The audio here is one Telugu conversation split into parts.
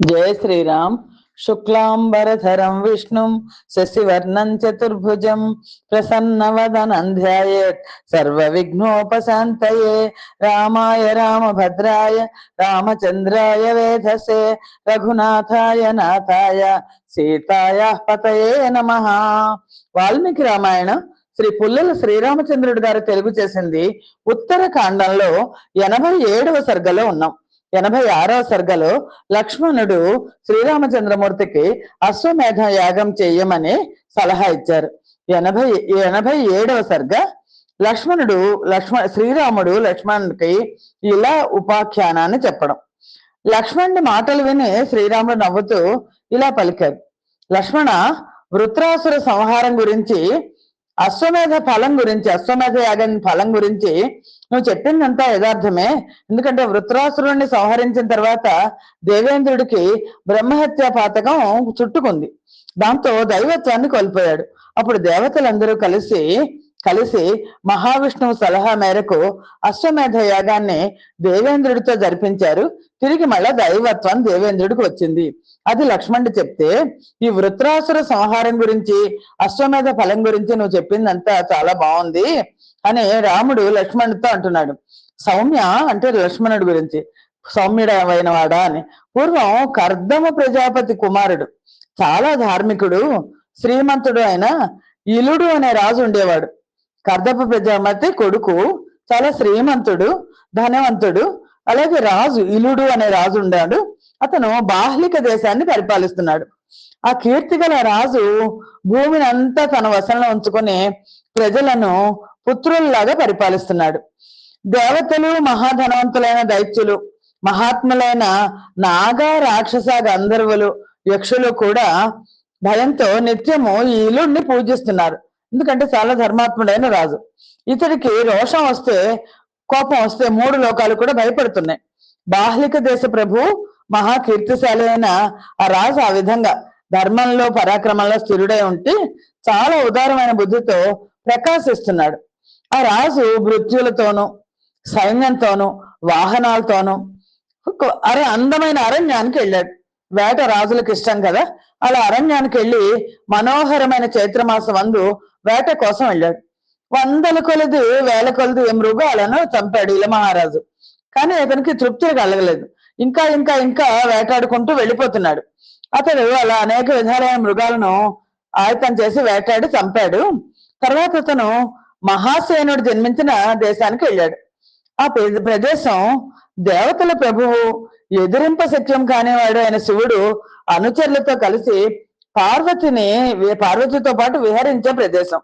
జయ శ్రీరామ్. శుక్లాంబరధరం విష్ణుం శశివర్ణం చతుర్భుజం ప్రసన్నవదనం ధ్యాయేత్ సర్వ విఘ్నోపశాంతయే రామాయ రామభద్రాయ రామచంద్రాయ వేధసే. రఘునాథాయ నాథాయ సీతాయ పతయే నమ. వాల్మీకి రామాయణం శ్రీ పుల్లల శ్రీరామచంద్రుడు గారు తెలుగు చేసింది ఉత్తరకాండంలో ఎనభై ఏడవ సర్గలో ఉన్నాం. ఎనభై ఆరవ సర్గలో లక్ష్మణుడు శ్రీరామచంద్రమూర్తికి అశ్వమేధ యాగం చేయమని సలహా ఇచ్చారు. ఎనభై ఎనభై ఏడవ సర్గ లక్ష్మణుడు లక్ష్మణ శ్రీరాముడు లక్ష్మణుడికి ఇలా ఉపాఖ్యానాన్ని చెప్పడం. లక్ష్మణుడి మాటలు విని శ్రీరాముడు నవ్వుతూ ఇలా పలికారు. లక్ష్మణ వృత్రాసుర సంహారం గురించి అశ్వమేధ ఫలం గురించి అశ్వమేధ యాగం ఫలం గురించి నువ్వు చెప్పిందంతా యథార్థమే. ఎందుకంటే వృత్రాసురుణ్ణి సంహరించిన తర్వాత దేవేంద్రుడికి బ్రహ్మహత్య పాతకం చుట్టుకుంది. దాంతో దైవత్వాన్ని కోల్పోయాడు. అప్పుడు దేవతలందరూ కలిసి కలిసి మహావిష్ణువు సలహా మేరకు అశ్వమేధ యాగాన్ని దేవేంద్రుడితో జరిపించారు. తిరిగి మళ్ళా దైవత్వం దేవేంద్రుడికి వచ్చింది. అది లక్ష్మణుడు చెప్తే ఈ వృత్రాసుర సంహారం గురించి అశ్వమేధ ఫలం గురించి నువ్వు చెప్పిందంతా చాలా బాగుంది అని రాముడు లక్ష్మణుడితో అంటున్నాడు. సౌమ్య అంటే లక్ష్మణుడి గురించి సౌమ్యుడమైన వాడా అని. పూర్వం కర్దమ ప్రజాపతి కుమారుడు చాలా ధార్మికుడు శ్రీమంతుడు అయిన ఇలుడు అనే రాజు ఉండేవాడు. కర్దప ప్రజామతి కొడుకు చాలా శ్రీమంతుడు ధనవంతుడు అలాగే రాజు ఇలుడు అనే రాజు ఉన్నాడు. అతను బాహ్లిక దేశాన్ని పరిపాలిస్తున్నాడు. ఆ కీర్తిగల రాజు భూమిని అంతా తన వశంలో ఉంచుకొని ప్రజలను పుత్రుల్లాగా పరిపాలిస్తున్నాడు. దేవతలు మహాధనవంతులైన దైత్యులు మహాత్ములైన నాగ రాక్షస గంధర్వులు యక్షులు కూడా భయంతో నిత్యము ఈ ఇలుడిని పూజిస్తున్నారు. ఎందుకంటే చాలా ధర్మాత్ముడైన రాజు. ఇతడికి రోషం వస్తే కోపం వస్తే మూడు లోకాలు కూడా భయపడుతున్నాయి. బాహ్లిక దేశ ప్రభు మహా కీర్తిశాలి అయిన ఆ రాజు ఆ విధంగా ధర్మంలో పరాక్రమంలో స్థిరుడై ఉంటే చాలా ఉదారమైన బుద్ధితో ప్రకాశిస్తున్నాడు. ఆ రాజు మృత్యులతోనూ సైన్యంతోనూ వాహనాలతోనూ అరే అందమైన అరణ్యానికి వెళ్ళాడు. వేట రాజులకు ఇష్టం కదా? అలా అరణ్యానికి వెళ్ళి మనోహరమైన చైత్రమాసం అందు వేట కోసం వెళ్ళాడు. వందల కొలది వేల కొలది మృగాలను చంపాడు ఇల మహారాజు. కానీ అతనికి తృప్తి కలగలేదు. ఇంకా ఇంకా ఇంకా వేటాడుకుంటూ వెళ్ళిపోతున్నాడు. అతడు అలా అనేక విధాలైన మృగాలను ఆయతం చేసి వేటాడి చంపాడు. తర్వాత అతను మహాసేనుడు జన్మించిన దేశానికి వెళ్ళాడు. ఆ ప్రదేశం దేవతల ప్రభువు ఎదిరింప శక్యం కానివాడు అయిన శివుడు అనుచరులతో కలిసి పార్వతిని పార్వతితో పాటు విహరించే ప్రదేశం.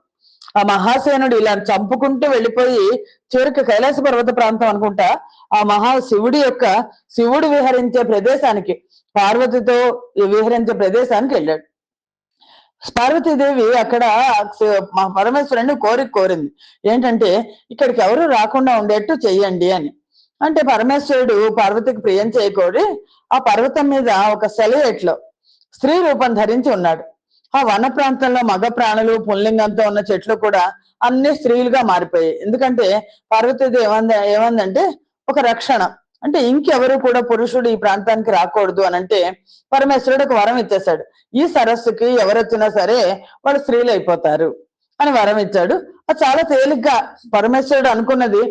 ఆ మహాసేనుడు ఇలా చంపుకుంటూ వెళ్ళిపోయి చివరికి కైలాస పర్వత ప్రాంతం అనుకుంటా ఆ మహా శివుడి యొక్క శివుడు విహరించే ప్రదేశానికి పార్వతితో విహరించే ప్రదేశానికి వెళ్ళాడు. పార్వతీదేవి అక్కడ మా పరమేశ్వరుని కోరిక కోరింది. ఏంటంటే ఇక్కడికి ఎవరు రాకుండా ఉండేట్టు చెయ్యండి అని. అంటే పరమేశ్వరుడు పార్వతికి ప్రియం చేయకూడి ఆ పర్వతం మీద ఒక సెలయేట్లో స్త్రీ రూపం ధరించి ఉన్నాడు. ఆ వన ప్రాంతంలో మగ ప్రాణులు పుల్లింగంతో ఉన్న చెట్లు కూడా అన్ని స్త్రీలుగా మారిపోయాయి. ఎందుకంటే పార్వతీదేవి ఏమంది ఏమందంటే ఒక రక్షణ. అంటే ఇంకెవరు కూడా పురుషుడు ఈ ప్రాంతానికి రాకూడదు అని అంటే పరమేశ్వరుడు ఒక వరం ఇచ్చేశాడు. ఈ సరస్సుకి ఎవరొచ్చినా సరే వాళ్ళు స్త్రీలు అయిపోతారు అని వరం ఇచ్చాడు. అది చాలా తేలిగ్గా పరమేశ్వరుడు అనుకున్నది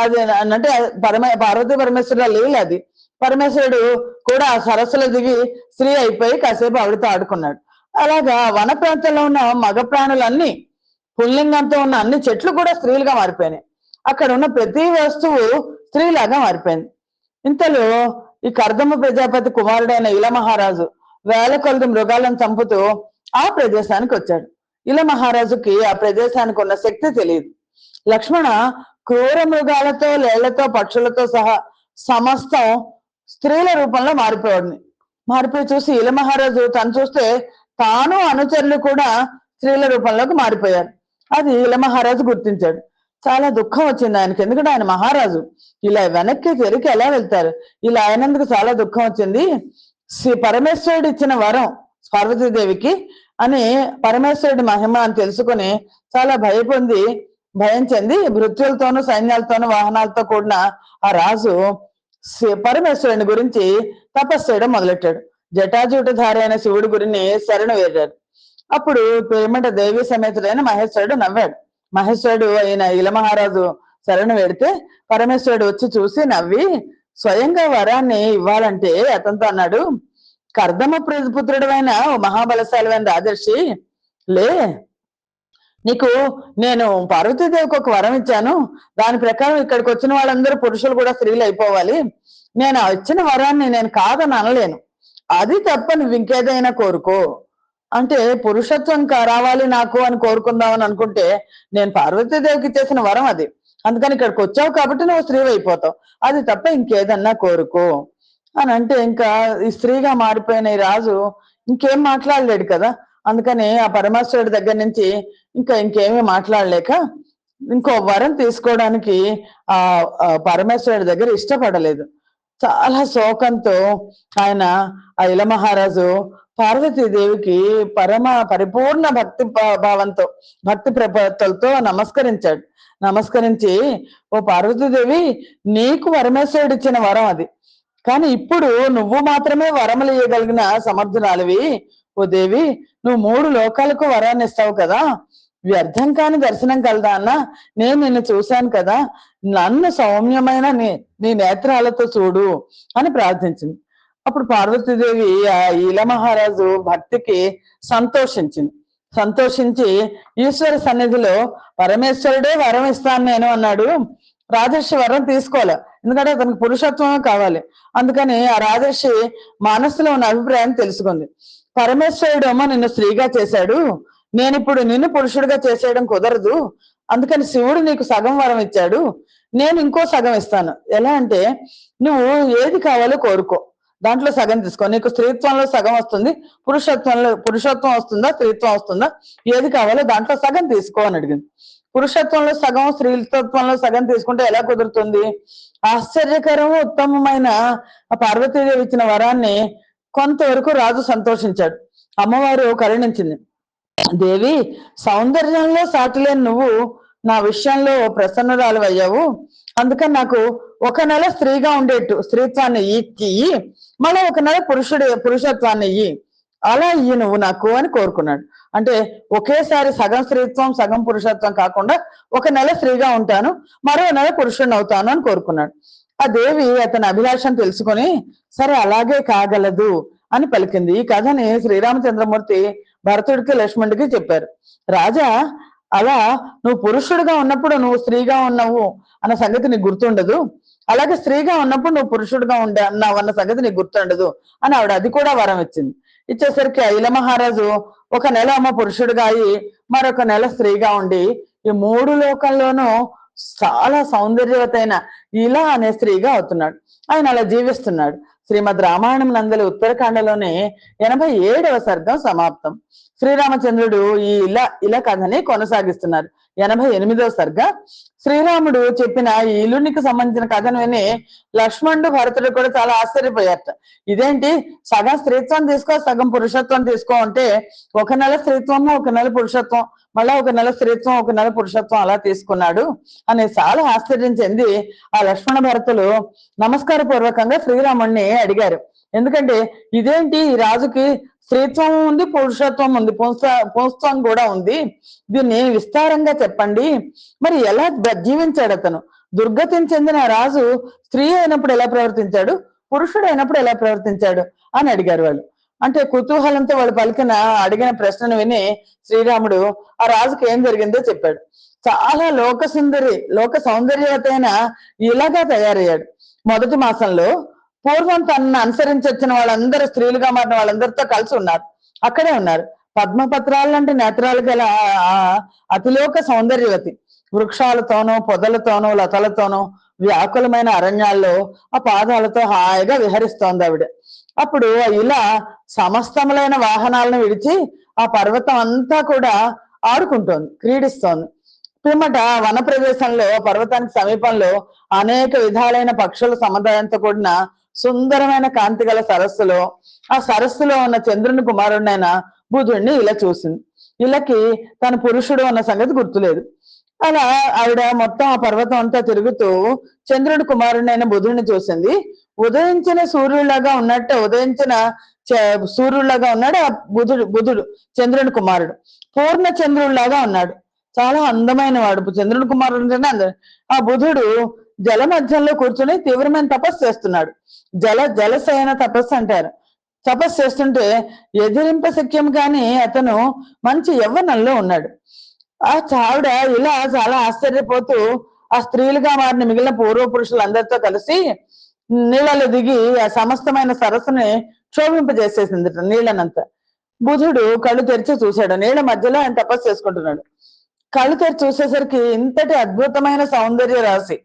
అది అంటే పరమ పార్వతీ పరమేశ్వరుడు లేదు అది. పరమేశ్వరుడు కూడా ఆ సరస్సులో దిగి స్త్రీ అయిపోయి కాసేపు ఆవిడతో ఆడుకున్నాడు. అలాగా వన ప్రాంతంలో ఉన్న మగ ప్రాణులన్నీ పుల్లింగంతో ఉన్న అన్ని చెట్లు కూడా స్త్రీలుగా మారిపోయినాయి. అక్కడ ఉన్న ప్రతి వస్తువు స్త్రీలాగా మారిపోయింది. ఇంతలో ఈ కర్దమ్మ ప్రజాపతి కుమారుడైన ఇల మహారాజు వేల కొలది మృగాలను చంపుతూ ఆ ప్రదేశానికి వచ్చాడు. ఇల మహారాజుకి ఆ ప్రదేశానికి ఉన్న శక్తి తెలియదు. లక్ష్మణ క్రూర మృగాలతో లేళ్ళతో పక్షులతో సహా సమస్తం స్త్రీల రూపంలో మారిపోయాడు. మారిపోయి చూసి ఇల మహారాజు తను చూస్తే తాను అనుచరులు కూడా స్త్రీల రూపంలోకి మారిపోయారు. అది ఇల మహారాజు గుర్తించాడు. చాలా దుఃఖం వచ్చింది ఆయనకి. ఎందుకంటే ఆయన మహారాజు. ఇలా వెనక్కి తిరిగి ఎలా వెళ్తారు? ఇలా అయినందుకు చాలా దుఃఖం వచ్చింది. శ్రీ పరమేశ్వరుడు ఇచ్చిన వరం పార్వతీదేవికి అని పరమేశ్వరుడి మహిమ అని తెలుసుకుని చాలా భయపొంది భయం చెంది మృత్యులతోనూ సైన్యాలతోనూ వాహనాలతో కూడిన ఆ రాజు పరమేశ్వరుని గురించి తపస్సు చేయడం మొదలెట్టాడు. జటాజుటధారి అయిన శివుడి గురిని శరణు వేరారు అప్పుడు పేమట దేవి సమేతుడైన మహేశ్వరుడు నవ్వాడు. మహేశ్వరుడు అయిన ఇలమహారాజు శరణు వేడితే పరమేశ్వరుడు వచ్చి చూసి నవ్వి స్వయంగా వరాన్ని ఇవ్వాలంటే అతనితో అన్నాడు కర్దమ పుత్రుడమైన మహాబలశాలమైన రాజర్షి లే నీకు నేను పార్వతీదేవికి ఒక వరం ఇచ్చాను. దాని ప్రకారం ఇక్కడికి వచ్చిన వాళ్ళందరూ పురుషులు కూడా స్త్రీలు అయిపోవాలి. నేను ఇచ్చిన వరాన్ని నేను కాదని అనలేను. అది తప్ప నువ్వు ఇంకేదైనా కోరుకో. అంటే పురుషత్వం రావాలి నాకు అని కోరుకుందామని అనుకుంటే నేను పార్వతీదేవికి చేసిన వరం అది. అందుకని ఇక్కడికి వచ్చావు కాబట్టి నువ్వు స్త్రీ అయిపోతావు. అది తప్ప ఇంకేదన్నా కోరుకో. అని అంటే ఇంకా ఈ స్త్రీగా మారిపోయిన ఈ రాజు ఇంకేం మాట్లాడలేడు కదా. అందుకని ఆ పరమేశ్వరుడి దగ్గర నుంచి ఇంకా ఇంకేమీ మాట్లాడలేక ఇంకో వరం తీసుకోవడానికి ఆ పరమేశ్వరుడి దగ్గర ఇష్టపడలేదు. చాలా శోకంతో ఆయన ఆ ఇల మహారాజు పార్వతీదేవికి పరమ పరిపూర్ణ భక్తి భా- భావంతో భక్తి ప్రపత్తులతో నమస్కరించాడు. నమస్కరించి ఓ పార్వతీదేవి నీకు పరమేశ్వరుడు ఇచ్చిన వరం అది. కానీ ఇప్పుడు నువ్వు మాత్రమే వరములు ఇవ్వగలిగిన సమర్థురాలివి. ఓ దేవి నువ్వు మూడు లోకాలకు వరాన్ని ఇస్తావు కదా? వ్యర్థం కాని దర్శనం కలదా అన్న? నేను నిన్ను చూశాను కదా. నన్ను సౌమ్యమైన నీ నీ నేత్రాలతో చూడు అని ప్రార్థించింది. అప్పుడు పార్వతీదేవి ఆ ఈల మహారాజు భక్తికి సంతోషించింది. సంతోషించి ఈశ్వర సన్నిధిలో పరమేశ్వరుడే వరం ఇస్తాను నేను అన్నాడు. రాజర్షి వరం తీసుకోవాలి ఎందుకంటే అతనికి పురుషత్వమే కావాలి. అందుకని ఆ రాజర్షి మనసులో ఉన్న అభిప్రాయం తెలుసుకుంది. పరమేశ్వరుడేమో నిన్ను స్త్రీగా చేశాడు. నేను ఇప్పుడు నిన్ను పురుషుడిగా చేసేయడం కుదరదు. అందుకని శివుడు నీకు సగం వరం ఇచ్చాడు. నేను ఇంకో సగం ఇస్తాను. ఎలా అంటే నువ్వు ఏది కావాలో కోరుకో. దాంట్లో సగం తీసుకో. నీకు స్త్రీత్వంలో సగం వస్తుంది. పురుషత్వంలో పురుషత్వం వస్తుందా? స్త్రీత్వం వస్తుందా? ఏది కావాలో దాంట్లో సగం తీసుకో అని అడిగింది. పురుషత్వంలో సగం స్త్రీత్వంలో సగం తీసుకుంటే ఎలా కుదురుతుంది? ఆశ్చర్యకరం ఉత్తమమైన ఆ పార్వతీదేవి ఇచ్చిన వరాన్ని కొంతవరకు రాజు సంతోషించాడు. అమ్మవారు కరుణించింది దేవి సౌందర్యంలో సాటిలేని నువ్వు నా విషయంలో ప్రసన్నురాలు అయ్యావు. అందుకని నాకు ఒక నెల స్త్రీగా ఉండేట్టు. స్త్రీత్వాన్ని ఇయ్యి మళ్ళీ ఒక నెల పురుషుడి పురుషత్వాన్ని ఇయ్యి. అలా ఇయ్యి నువ్వు నాకు అని కోరుకున్నాడు. అంటే ఒకేసారి సగం స్త్రీత్వం సగం పురుషత్వం కాకుండా ఒక నెల స్త్రీగా ఉంటాను. మరో నెల పురుషుడిని అవుతాను అని కోరుకున్నాడు. ఆ దేవి అతని అభిలాషను తెలుసుకొని సరే అలాగే కాగలదు అని పలికింది. ఈ కథని శ్రీరామచంద్రమూర్తి భరతుడికి లక్ష్మణుడికి చెప్పారు. రాజా అలా నువ్వు పురుషుడిగా ఉన్నప్పుడు నువ్వు స్త్రీగా ఉన్నావు అన్న సంగతి నీకు గుర్తుండదు. అలాగే స్త్రీగా ఉన్నప్పుడు నువ్వు పురుషుడిగా ఉండే అన్నావు అన్న సంగతి నీకు గుర్తుండదు అని ఆవిడ అది కూడా వరం ఇచ్చింది. ఇచ్చేసరికి ఇల మహారాజు ఒక నెల అమ్మ పురుషుడిగా అయి మరొక నెల స్త్రీగా ఉండి ఈ మూడు లోకంలోనూ చాలా సౌందర్యవతైన ఇలా అనే స్త్రీగా అవుతున్నాడు. ఆయన అలా జీవిస్తున్నాడు. శ్రీమద్ రామాయణం నందలి ఉత్తరకాండలోనే ఎనభై ఏడవ సర్గం సమాప్తం. శ్రీరామచంద్రుడు ఈ ఇలా ఇలా కథని కొనసాగిస్తున్నారు. ఎనభై ఎనిమిదవ సర్గ. శ్రీరాముడు చెప్పిన ఈ ఇల్లునికి సంబంధించిన కథను విని లక్ష్మణుడు భరతుడు కూడా చాలా ఆశ్చర్యపోయారట. ఇదేంటి? సగం స్త్రీత్వం తీసుకో సగం పురుషత్వం తీసుకో అంటే ఒక నెల స్త్రీత్వము ఒక నెల పురుషత్వం. మళ్ళా ఒక నెల స్త్రీత్వం ఒక నెల పురుషత్వం అలా తీసుకున్నాడు అని చాలా ఆశ్చర్యం చెంది ఆ లక్ష్మణ భరతులు నమస్కార పూర్వకంగా శ్రీరాముడిని అడిగారు. ఎందుకంటే ఇదేంటి? ఈ రాజుకి స్త్రీత్వం ఉంది పురుషత్వం ఉంది పుంస పుంస్త్వం కూడా ఉంది. దీన్ని విస్తారంగా చెప్పండి. మరి ఎలా జీవించాడు అతను. దుర్గతిని చెందిన రాజు స్త్రీ అయినప్పుడు ఎలా ప్రవర్తించాడు? పురుషుడు అయినప్పుడు ఎలా ప్రవర్తించాడు? అని అడిగారు వాళ్ళు. అంటే కుతూహలంతో వాళ్ళు పలికిన అడిగిన ప్రశ్నను విని శ్రీరాముడు ఆ రాజుకి ఏం జరిగిందో చెప్పాడు. చాలా లోక సుందరి లోక సౌందర్యవతైన ఇలాగా తయారయ్యాడు. మొదటి మాసంలో పూర్వం తనను అనుసరించి వచ్చిన వాళ్ళందరూ స్త్రీలుగా మారిన వాళ్ళందరితో కలిసి ఉన్నారు. అక్కడే ఉన్నారు. పద్మపత్రాలు లాంటి నేత్రాలు గల ఆ అతిలోక సౌందర్యవతి. వృక్షాలతోనూ పొదలతోనూ లతలతోనూ వ్యాకులమైన అరణ్యాల్లో ఆ పాదాలతో హాయిగా విహరిస్తోంది ఆవిడ. అప్పుడు ఇలా సమస్తములైన వాహనాలను విడిచి ఆ పర్వతం అంతా కూడా ఆడుకుంటోంది క్రీడిస్తోంది. పిమ్మట వన ప్రదేశంలో పర్వతానికి సమీపంలో అనేక విధాలైన పక్షుల సముదాయంతో కూడిన సుందరమైన కాంతి గల సరస్సులో ఆ సరస్సులో ఉన్న చంద్రుని కుమారుడైన బుధుడిని ఇలా చూసింది. ఇలాకి తన పురుషుడు అన్న సంగతి గుర్తులేదు. అలా ఆవిడ మొత్తం ఆ పర్వతం అంతా తిరుగుతూ చంద్రుడి కుమారుడైన బుధుడిని చూసింది. ఉదయించిన సూర్యుడిలాగా ఉన్నట్టు ఉదయించిన సూర్యుడిలాగా ఉన్నాడు ఆ బుధుడు బుధుడు చంద్రుని కుమారుడు. పూర్ణ చంద్రుడిలాగా ఉన్నాడు. చాలా అందమైన వాడు. చంద్రుని కుమారుడు అందరు ఆ బుధుడు జల మధ్యంలో కూర్చొని తీవ్రమైన తపస్సు చేస్తున్నాడు. జల జలశయన తపస్సు అంటారు. తపస్సు చేస్తుంటే ఎదిరింప శక్యం కానీ అతను మంచి యవ్వనంలో ఉన్నాడు. ఆ చావిడ ఇలా చాలా ఆశ్చర్యపోతూ ఆ స్త్రీలుగా మారిన మిగిలిన పూర్వ పురుషులందరితో కలిసి నీళ్ళలో దిగి ఆ సమస్తమైన సరస్సుని క్షోభింపజేసేసింది నీళ్ళనంతా. బుధుడు కళ్ళు తెరిచి చూశాడు. నీళ్ళ మధ్యలో ఆయన తపస్సు చేసుకుంటున్నాడు. కళ్ళు తెరిచి చూసేసరికి ఇంతటి అద్భుతమైన సౌందర్య రాశి.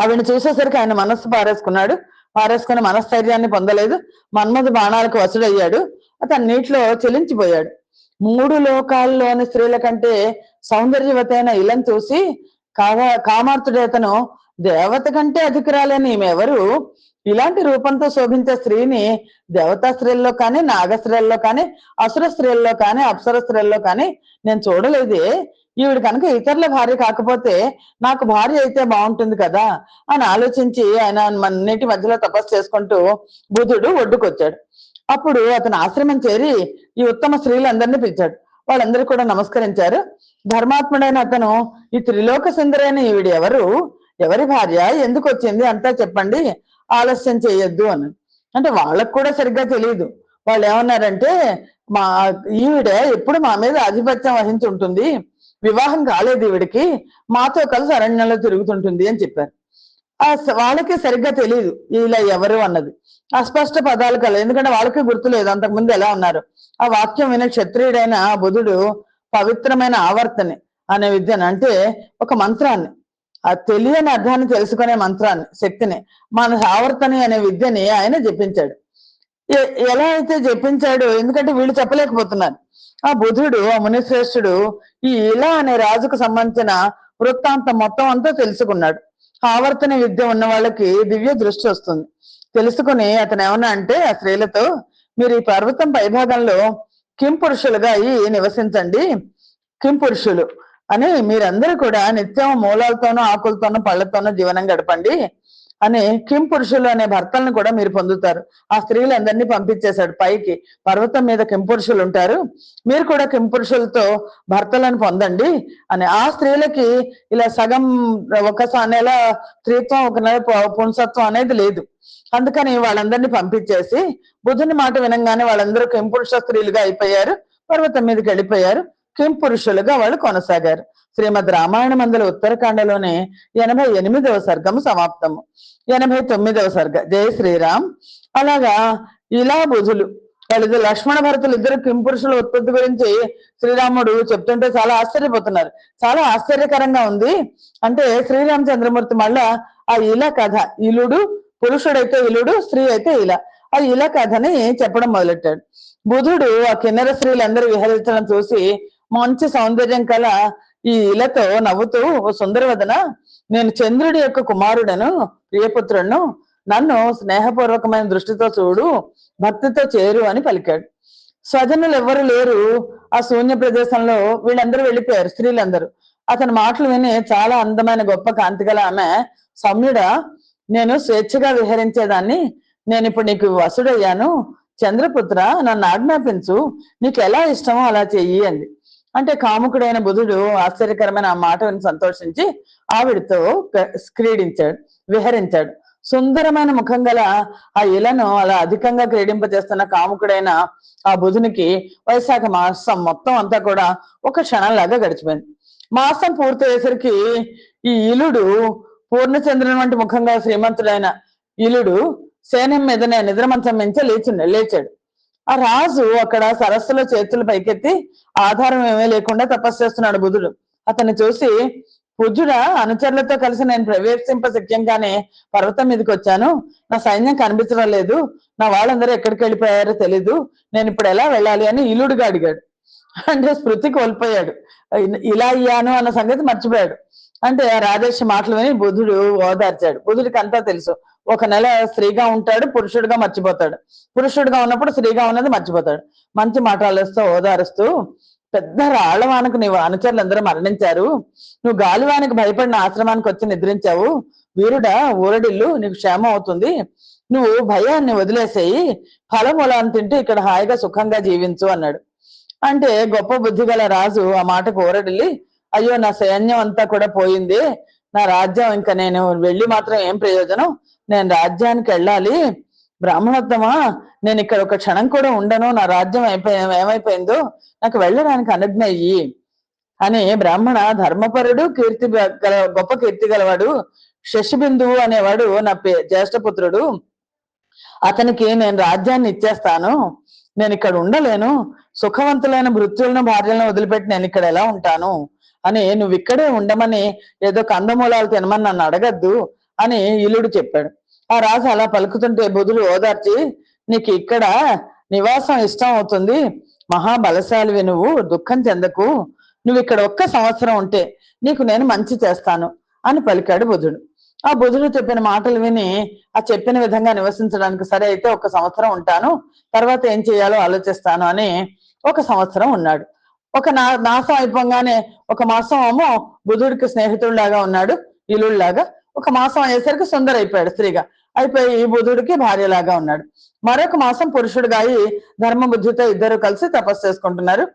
ఆవిడని చూసేసరికి ఆయన మనస్సు పారేసుకున్నాడు. పారేసుకుని మనస్థైర్యాన్ని పొందలేదు. మన్మధ బాణాలకు వసుడయ్యాడు అతను నీటిలో చెలించిపోయాడు. మూడు లోకాల్లోని స్త్రీల కంటే సౌందర్యవతైన ఇలం చూసి కాగా కామార్తుడేతను దేవత కంటే అధికురాలని ఈమెవరు? ఇలాంటి రూపంతో శోభించే స్త్రీని దేవతా స్త్రీల్లో కానీ నాగ స్త్రీల్లో కానీ అసుర స్త్రీల్లో కానీ అప్సర స్త్రీల్లో కానీ నేను చూడలేదే. ఈవిడ కనుక ఇతరుల భార్య కాకపోతే నాకు భార్య అయితే బాగుంటుంది కదా? అని ఆలోచించి ఆయన మన్నిటి మధ్యలో తపస్సు చేసుకుంటూ బుధుడు ఒడ్డుకొచ్చాడు. అప్పుడు అతను ఆశ్రమం చేరి ఈ ఉత్తమ స్త్రీలందరినీ పిలిచాడు. వాళ్ళందరూ కూడా నమస్కరించారు. ధర్మాత్ముడైన అతను ఈ త్రిలోక సుందరైన ఈవిడ ఎవరు? ఎవరి భార్య? ఎందుకు వచ్చింది? అంతా చెప్పండి. ఆలస్యం చేయొద్దు అని అంటే వాళ్ళకు కూడా సరిగ్గా తెలియదు వాళ్ళు ఏమన్నారంటే మా ఈవిడ ఎప్పుడు మా మీద ఆధిపత్యం వహించి ఉంటుంది. వివాహం కాలేదు ఈవిడికి. మాతో కలిసి అరణ్యంలో తిరుగుతుంటుంది అని చెప్పారు. వాళ్ళకి సరిగ్గా తెలియదు ఇలా ఎవరు అన్నది. అస్పష్ట పదాలు కలదు ఎందుకంటే వాళ్ళకి గుర్తులేదు అంతకుముందు ఎలా ఉన్నారు? ఆ వాక్యం వినే క్షత్రియుడైన బుధుడు పవిత్రమైన ఆవర్తని అనే విద్యను. అంటే ఒక మంత్రాన్ని. ఆ తెలియని అర్థాన్ని తెలుసుకునే మంత్రాన్ని శక్తిని. మన ఆవర్తని అనే విద్యని ఆయన జపించాడు. ఎలా అయితే జపించాడు? ఎందుకంటే వీళ్ళు చెప్పలేకపోతున్నారు. ఆ బుధుడు ఆ మునిశ్రేష్ఠుడు ఈ ఇలా అనే రాజుకు సంబంధించిన వృత్తాంతం మొత్తం అంతా తెలుసుకున్నాడు. ఆవర్తన విద్య ఉన్న వాళ్ళకి దివ్య దృష్టి వస్తుంది. తెలుసుకుని అతను ఏమన్నా అంటే ఆ స్త్రీలతో మీరు ఈ పర్వతం పైభాగంలో కిం పురుషులుగా అయి నివసించండి. కిం పురుషులు అని మీరందరూ కూడా నిత్యం మూలాలతోనూ ఆకులతోనూ పళ్ళతోనూ జీవనం గడపండి. అని కిం పురుషులు అనే భర్తలను కూడా మీరు పొందుతారు. ఆ స్త్రీలందరినీ పంపించేశాడు పైకి. పర్వతం మీద కిం పురుషులు ఉంటారు. మీరు కూడా కిం పురుషులతో భర్తలను పొందండి అని. ఆ స్త్రీలకి ఇలా సగం ఒక నెల స్త్రీత్వం ఒక నెల పుంసత్వం అనేది లేదు. అందుకని వాళ్ళందరినీ పంపించేసి బుధుని మాట వినంగానే వాళ్ళందరూ కింపురుష స్త్రీలుగా అయిపోయారు. పర్వతం మీదకి వెళ్ళిపోయారు. కిం పురుషులుగా వాళ్ళు కొనసాగారు. శ్రీమద్ రామాయణ మందుల ఉత్తరకాండలోనే ఎనభై ఎనిమిదవ సర్గము సమాప్తము. ఎనభై తొమ్మిదవ సర్గ. జయ శ్రీరామ్. అలాగా ఇలా బుధులు వాళ్ళిద్దరు లక్ష్మణ భరతులు ఇద్దరు కింపురుషుల ఉత్పత్తి గురించి శ్రీరాముడు చెప్తుంటే చాలా ఆశ్చర్యపోతున్నారు. చాలా ఆశ్చర్యకరంగా ఉంది. అంటే శ్రీరామచంద్రమూర్తి మళ్ళా ఆ ఇలా కథ ఇలుడు పురుషుడైతే ఇలుడు స్త్రీ అయితే ఇలా. ఆ ఇలా కథని చెప్పడం మొదలెట్టాడు. బుధుడు ఆ కిన్నెర స్త్రీలందరూ విహరించడం చూసి మంచి సౌందర్యం కల ఈ ఇలతో నవ్వుతూ ఓ సుందరవదన నేను చంద్రుడి యొక్క కుమారుడను ప్రియపుత్రుడును నన్ను స్నేహపూర్వకమైన దృష్టితో చూడు భక్తితో చేరు అని పలికాడు. స్వజనులు ఎవ్వరు లేరు ఆ శూన్య ప్రదేశంలో. వీళ్ళందరూ వెళ్ళిపోయారు స్త్రీలందరూ. అతని మాటలు విని చాలా అందమైన గొప్ప కాంతి గల ఆమె సౌమ్యుడ నేను స్వేచ్ఛగా విహరించేదాన్ని. నేను ఇప్పుడు నీకు వసుడయ్యాను. చంద్రపుత్ర నన్ను ఆజ్ఞాపించు. నీకు ఎలా ఇష్టమో అలా చెయ్యి అంది. అంటే కాముకుడైన బుధుడు ఆశ్చర్యకరమైన ఆ మాట విని సంతోషించి ఆవిడతో క్రీడించాడు విహరించాడు. సుందరమైన ముఖం గల ఆ ఇలను అలా అధికంగా క్రీడింపజేస్తున్న కాముకుడైన ఆ బుధునికి వైశాఖ మాసం మొత్తం అంతా కూడా ఒక క్షణంలాగా గడిచిపోయింది. మాసం పూర్తయ్యేసరికి ఈ ఇలుడు పూర్ణచంద్రుని వంటి ముఖంగా శ్రీమంతుడైన ఇలుడు సేనం మీదనే నిద్ర మంచం మించి లేచిండు లేచాడు. ఆ రాజు అక్కడ సరస్సులో చేతులు పైకెత్తి ఆధారం ఏమీ లేకుండా తపస్సు చేస్తున్నాడు బుధుడు. అతన్ని చూసి బుద్ధుడా అనుచరులతో కలిసి నేను ప్రవేశింప శక్యంగానే పర్వతం మీదకి వచ్చాను. నా సైన్యం కనిపించడం లేదు. నా వాళ్ళందరూ ఎక్కడికి వెళ్ళిపోయారో తెలీదు. నేను ఇప్పుడు ఎలా వెళ్ళాలి? అని ఇలుడుగా అడిగాడు. అంటే స్మృతి కోల్పోయాడు. ఇలా అయ్యాను అన్న సంగతి మర్చిపోయాడు. అంటే ఆ రాజేష్ మాటలు విని బుధుడు ఓదార్చాడు. బుధుడికి అంతా తెలుసు. ఒక నెల స్త్రీగా ఉంటాడు పురుషుడిగా మర్చిపోతాడు. పురుషుడిగా ఉన్నప్పుడు స్త్రీగా ఉన్నది మర్చిపోతాడు. మంచి మాటలతో ఓదారుస్తూ పెద్ద రాళ్ళవానకు నీవు అనుచరులు అందరూ మరణించారు. నువ్వు గాలివానికి భయపడిన ఆశ్రమానికి వచ్చి నిద్రించావు. వీరుడా ఊరడిల్లు నీకు క్షేమం అవుతుంది. నువ్వు భయాన్ని వదిలేసేయి. ఫలమూలాన్ని తింటూ ఇక్కడ హాయిగా సుఖంగా జీవించు అన్నాడు. అంటే గొప్ప బుద్ధి గల రాజు ఆ మాటకు ఊరడిల్లి అయ్యో నా సైన్యం అంతా కూడా పోయింది. నా రాజ్యం ఇంకా నేను వెళ్ళి మాత్రం ఏం ప్రయోజనం? నేను రాజ్యానికి వెళ్ళాలి. బ్రాహ్మణోత్తమా నేను ఇక్కడ ఒక క్షణం కూడా ఉండను. నా రాజ్యం అయిపోయి ఏమైపోయిందో నాకు వెళ్ళడానికి అనుజ్ఞ అయ్యి అని బ్రాహ్మణ ధర్మపరుడు కీర్తి గల గొప్ప కీర్తి గలవాడు శశిబిందువు అనేవాడు నా పే జ్యేష్ఠపుత్రుడు అతనికి నేను రాజ్యాన్ని ఇచ్చేస్తాను. నేను ఇక్కడ ఉండలేను. సుఖవంతులైన మృత్యులను భార్యలను వదిలిపెట్టి నేను ఇక్కడ ఎలా ఉంటాను? అని నువ్వు ఇక్కడే ఉండమని ఏదో కందమూలాలు తినమని నన్ను అడగద్దు. అని ఇల్లుడు చెప్పాడు. ఆ రాజు అలా పలుకుతుంటే బుధుడు ఓదార్చి నీకు ఇక్కడ నివాసం ఇష్టం అవుతుంది. మహాబలశాలివి నువ్వు దుఃఖం చెందకు. నువ్వు ఇక్కడ ఒక్క సంవత్సరం ఉంటే నీకు నేను మంచి చేస్తాను అని పలికాడు బుధుడు. ఆ బుధుడు చెప్పిన మాటలు విని ఆ చెప్పిన విధంగా నివసించడానికి సరే అయితే ఒక సంవత్సరం ఉంటాను. తర్వాత ఏం చేయాలో ఆలోచిస్తాను అని ఒక సంవత్సరం ఉన్నాడు. ఒక నా నాశం అయిపోగానే ఒక మాసం ఏమో బుధుడికి స్నేహితుడిలాగా ఉన్నాడు ఇలుళ్ళాగా ఒక మాసం అయ్యేసరికి సుందర అయిపోయాడు స్త్రీగా. అయిపోయి ఈ బుధుడికి భార్యలాగా ఉన్నాడు. మరొక మాసం పురుషుడుగా అయి ధర్మ బుద్ధితో ఇద్దరు కలిసి తపస్సు చేసుకుంటున్నారు.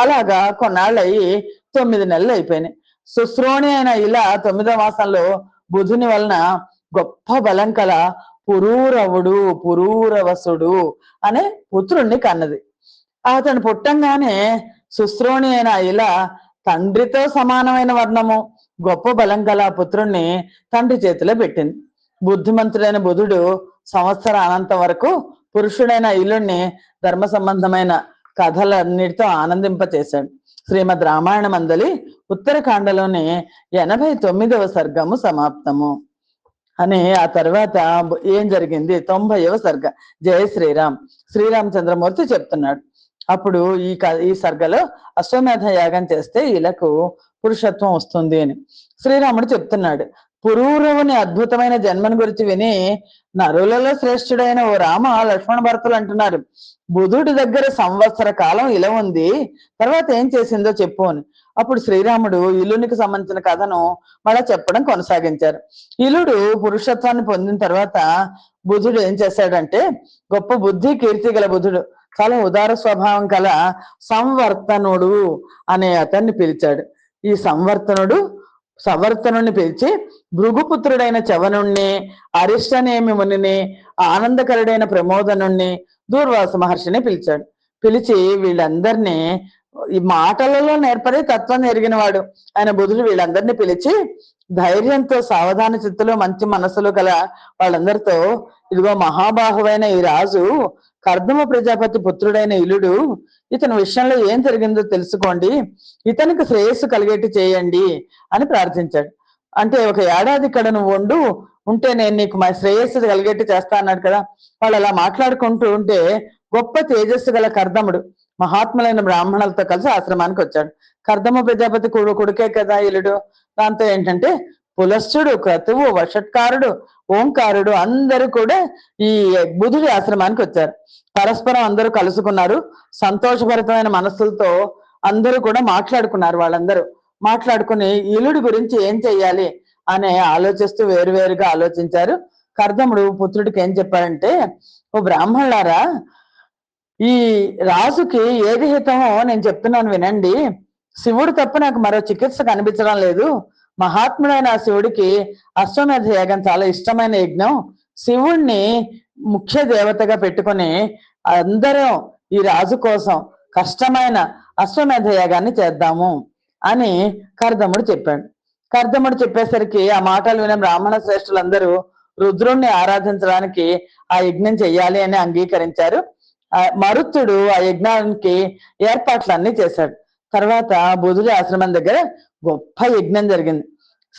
అలాగా కొన్నాళ్ళు అయ్యి తొమ్మిది నెలలు అయిపోయినాయి. సుశ్రోణి అయిన ఇలా తొమ్మిదో మాసంలో బుధుని వలన గొప్ప బలం కల పురూరవుడు పురూరవసుడు అనే పుత్రుణ్ణి కన్నది. అతను పుట్టంగానే సుశ్రోణి అయిన ఇలా తండ్రితో సమానమైన వర్ణము. గొప్ప బలం గల పుత్రుణ్ణి తండ్రి చేతిలో పెట్టింది. బుద్ధిమంతుడైన బుధుడు సంవత్సర అనంతం వరకు పురుషుడైన ఇల్లుణ్ణి ధర్మ సంబంధమైన కథలన్నిటితో ఆనందింపచేశాడు. శ్రీమద్ రామాయణ మందలి ఉత్తరకాండలోని ఎనభై తొమ్మిదవ సర్గము సమాప్తము. అని ఆ తర్వాత ఏం జరిగింది? తొంభైవ సర్గ. జయ శ్రీరామ్. శ్రీరామచంద్రమూర్తి చెప్తున్నాడు. అప్పుడు ఈ క- ఈ సర్గలో అశ్వమేధ యాగం చేస్తే ఇలకు పురుషత్వం వస్తుంది అని. శ్రీరాముడు చెప్తున్నాడు పురూరవుని అద్భుతమైన జన్మను గురించి విని నరులలో శ్రేష్ఠుడైన ఓ రామ లక్ష్మణ భరతులు అంటున్నారు బుధుడి దగ్గర సంవత్సర కాలం ఇలా ఉంది తర్వాత ఏం చేసిందో చెప్పు అని. అప్పుడు శ్రీరాముడు ఇల్లునికి సంబంధించిన కథను మళ్ళా చెప్పడం కొనసాగించారు. ఇలుడు పురుషత్వాన్ని పొందిన తర్వాత బుధుడు ఏం చేశాడంటే గొప్ప బుద్ధి కీర్తి గల బుధుడు చాలా ఉదార స్వభావం కల సంవర్తనుడు అనే అతన్ని పిలిచాడు. ఈ సంవర్తనుడు సంవర్తనుని పిలిచి భృగుపుత్రుడైన చవనుణ్ణి అరిష్టనేమి మునిని ఆనందకరుడైన ప్రమోదనుణ్ణి దూర్వాస మహర్షిని పిలిచాడు. పిలిచి వీళ్ళందరినీ ఈ మాటలలో నేర్పడి తత్వం ఎరిగినవాడు ఆయన బుధుడు వీళ్ళందరినీ పిలిచి ధైర్యంతో సావధాన చిత్తులు మంచి మనసులు గల వాళ్ళందరితో ఇదిగో మహాబాహువైన ఈ రాజు కర్దమ ప్రజాపతి పుత్రుడైన ఇలుడు ఇతని విషయంలో ఏం జరిగిందో తెలుసుకోండి. ఇతనికి శ్రేయస్సు కలిగేట్టు చేయండి అని ప్రార్థించాడు. అంటే ఒక ఏడాది ఇక్కడ నువ్వు వండు ఉంటే నేను నీకు మా శ్రేయస్సు కలిగేట్టు చేస్తా అన్నాడు కదా. వాళ్ళు అలా మాట్లాడుకుంటూ ఉంటే గొప్ప తేజస్సు గల కర్దముడు మహాత్ములైన బ్రాహ్మణులతో కలిసి ఆశ్రమానికి వచ్చాడు. కర్దమ ప్రజాపతి కొడుకే కదా ఇలుడు. దాంతో ఏంటంటే పులశ్చుడు క్రతువు వషట్కారుడు ఓంకారుడు అందరూ కూడా ఈ బుధుడి ఆశ్రమానికి వచ్చారు. పరస్పరం అందరూ కలుసుకున్నారు. సంతోషభరితమైన మనస్సులతో అందరూ కూడా మాట్లాడుకున్నారు వాళ్ళందరూ. మాట్లాడుకుని ఇలుడి గురించి ఏం చెయ్యాలి అనే ఆలోచిస్తూ వేరువేరుగా ఆలోచించారు. కర్దముడు పుత్రుడికి ఏం చెప్పారంటే ఓ బ్రాహ్మణులారా ఈ రాజుకి ఏది హితమో నేను చెప్తున్నాను వినండి. శివుడు తప్ప నాకు మరో చికిత్స కనిపించడం లేదు. మహాత్ముడైన ఆ శివుడికి అశ్వమేధ యాగం చాలా ఇష్టమైన యజ్ఞం. శివుణ్ణి ముఖ్య దేవతగా పెట్టుకొని అందరం ఈ రాజు కోసం కష్టమైన అశ్వమేధ యాగాన్ని చేద్దాము అని కర్దముడు చెప్పాడు. కర్దముడు చెప్పేసరికి ఆ మాటలు విన బ్రాహ్మణ శ్రేష్ఠులందరూ రుద్రుణ్ణి ఆరాధించడానికి ఆ యజ్ఞం చెయ్యాలి అని అంగీకరించారు. మరుత్తుడు ఆ యజ్ఞానికి ఏర్పాట్లన్నీ చేశాడు. తర్వాత బుధుడి ఆశ్రమం దగ్గర గొప్ప యజ్ఞం జరిగింది.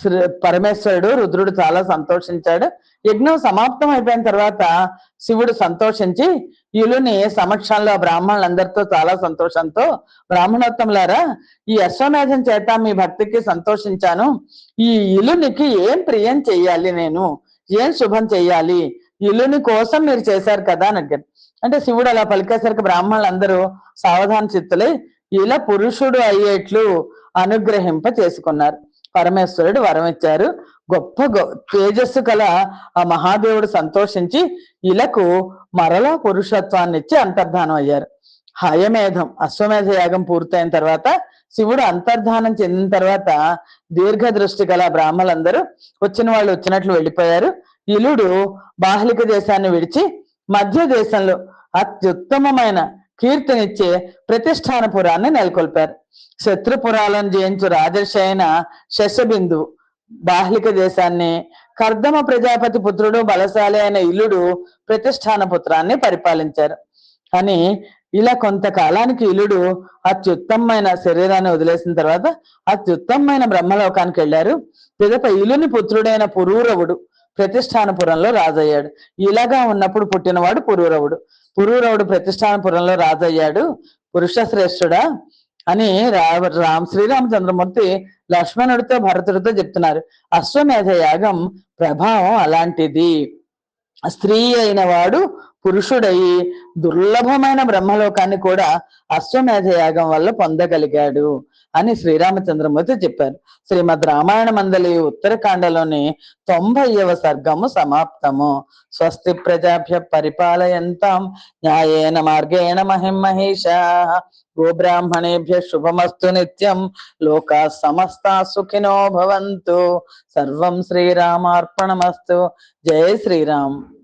శ్రీ- పరమేశ్వరుడు రుద్రుడు చాలా సంతోషించాడు. యజ్ఞం సమాప్తం అయిపోయిన తర్వాత శివుడు సంతోషించి ఇలుని సమక్షంలో బ్రాహ్మణులందరితో చాలా సంతోషంతో బ్రాహ్మణోత్తములారా ఈ అశ్వమేధం చేత మీ భక్తికి సంతోషించాను. ఈ ఇలునికి ఏం ప్రియం చెయ్యాలి నేను? ఏం శుభం చెయ్యాలి ఇలుని కోసం మీరు చేశారు కదా అని అడిగారు అంటే శివుడు అలా పలికేసరికి బ్రాహ్మణులందరూ సావధాన చిత్తులై ఇలా పురుషుడు అయ్యేట్లు అనుగ్రహింప చేసుకున్నారు. పరమేశ్వరుడు వరం ఇచ్చారు గొప్ప గొ- తేజస్సు కల ఆ మహాదేవుడు సంతోషించి ఇలకు మరలా పురుషత్వాన్ని ఇచ్చి అంతర్ధానం అయ్యారు. హయమేధం అశ్వమేధ యాగం పూర్తయిన తర్వాత శివుడు అంతర్ధానం చెందిన తర్వాత దీర్ఘ దృష్టి గల బ్రాహ్మలందరూ వచ్చిన వాళ్ళు వచ్చినట్లు వెళ్ళిపోయారు. ఇలుడు బాహ్లిక దేశాన్ని విడిచి మధ్య దేశంలో అత్యుత్తమమైన కీర్తినిచ్చే ప్రతిష్టానపురాన్ని నెలకొల్పారు. శత్రుపురాలను జయించు రాజర్షి అయిన శశబిందు బాహ్లిక దేశాన్ని కర్దమ ప్రజాపతి పుత్రుడు బలశాలి అయిన ఇల్లుడు ప్రతిష్టాన పుత్రాన్ని పరిపాలించారు. అని ఇలా కొంతకాలానికి ఇల్లుడు అత్యుత్తమైన శరీరాన్ని వదిలేసిన తర్వాత అత్యుత్తమైన బ్రహ్మలోకానికి వెళ్ళారు. పిదప ఇలుని పుత్రుడైన పురూరవుడు ప్రతిష్టానపురంలో రాజయ్యాడు. ఇలాగా ఉన్నప్పుడు పుట్టినవాడు పురూరవుడు. పురూరవుడు ప్రతిష్టానపురంలో రాజయ్యాడు పురుష శ్రేష్ఠుడా అని రా రామ్ శ్రీరామచంద్రమూర్తి లక్ష్మణుడితో భరతుడితో చెప్తున్నారు. అశ్వమేధ యాగం ప్రభావం అలాంటిది. స్త్రీ అయిన వాడు పురుషుడయి దుర్లభమైన బ్రహ్మలోకాన్ని కూడా అశ్వమేధ యాగం వల్ల పొందగలిగాడు. అని శ్రీరామచంద్రమూర్తి చెప్పారు. శ్రీమద్ రామాయణ మందలి ఉత్తరకాండలోని తొంభైవ సర్గము సమాప్తము. స్వస్తి ప్రజాభ్య పరిపాలయంతాం. న్యాయేన మార్గేణ మహిం మహేష. గోబ్రాహ్మణేభ్య శుభమస్తు నిత్యం. లోకా సమస్త సుఖినో భవంతు. సర్వం శ్రీరామార్పణమస్తు. జయ శ్రీరామ్.